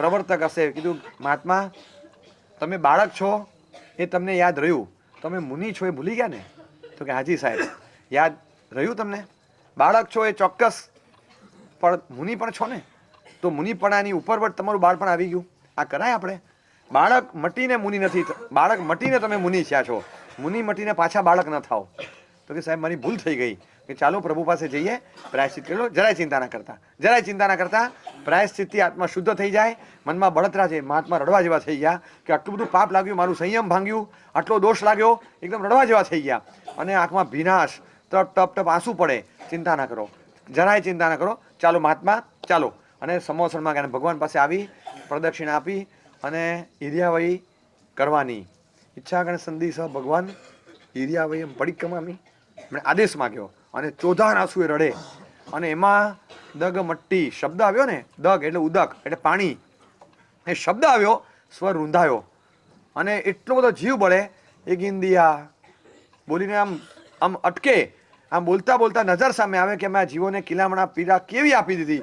પ્રવર્તક હશે. કીધું, મહાત્મા, તમે બાળક છો, એ તમને યાદ રહ્યું. તમે મુનિ છો એ ભૂલી ગયા ને? તો કે, હાજી સાહેબ, યાદ રહ્યું તમને? બાળક છો એ ચોક્કસ, પણ મુનિ પણ છો ને? તો મુનિપણાની ઉપર પર તમારું બાળપણ આવી ગયું. આ કરાય આપણે? બાળક મટીને મુનિ નથી બાળક મટીને તમે મુનિ થયા છો. મુનિ મટીને પાછા બાળક ન થાઓ. તો કે સાહેબ, મારી ભૂલ થઈ ગઈ. કે ચાલો પ્રભુ પાસે જઈએ, પ્રાયશ્ચિત કરી લો. જરાય ચિંતા ના કરતા. જરાય ચિંતા ના કરતા. પ્રાયશ્ચિતથી આત્મા શુદ્ધ થઈ જાય. મનમાં બળતરા છે. મહાત્મા રડવા જેવા થઈ ગયા કે આટલું બધું પાપ લાગ્યું, મારું સંયમ ભાંગ્યું. આટલો દોષ લાગ્યો, એકદમ રડવા જેવા થઈ ગયા. અને આંખમાં ભીનાશ, તપ ટપ ટપ આંસુ પડે. ચિંતા ના કરો. જરાય ચિંતા ના કરો. ચાલો મહાત્મા, ચાલો. અને સમોસણમાં ગયા ભગવાન પાસે આવી, પ્રદક્ષિણા આપી અને ઈર્યાવયી કરવાની. ઈચ્છા ગણ સંધિ સહ ભગવાન ઈર્યાવયી એમ પડિક્કમામી એમણે આદેશ માગ્યો અને ચોધાર આંસુએ રડે. અને એમાં દગ, મટ્ટી શબ્દ આવ્યો ને, દગ એટલે ઉદક એટલે પાણી. એ શબ્દ આવ્યો, સ્વર રૂંધાયો. અને એટલો બધો જીવ બળે એ ગિંદિયા બોલીને આમ આમ અટકે, આમ બોલતા બોલતા નજર સામે આવે કે મેં આ જીવોને કિલામણા પીડા કેવી આપી દીધી.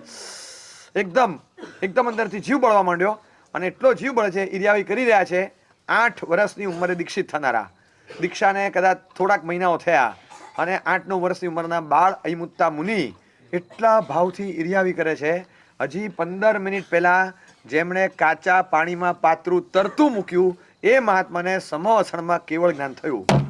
એકદમ એકદમ અંદરથી જીવ બળવા માંડ્યો. અને એટલો જીવ બળે છે, ઇરિયાવી કરી રહ્યા છે. આઠ વર્ષની ઉંમરે દીક્ષિત થનારા. દીક્ષાને કદાચ થોડાક મહિનાઓ થયા. અને આઠ નવ વર્ષની ઉંમરના બાળ અહિમુત્તા મુનિ એટલા ભાવથી ઈર્યાવી કરે છે. હજી પંદર મિનિટ પહેલાં જેમણે કાચા પાણીમાં પાત્રું તરતું મૂક્યું, એ મહાત્માને સમવસણમાં કેવળ જ્ઞાન થયું.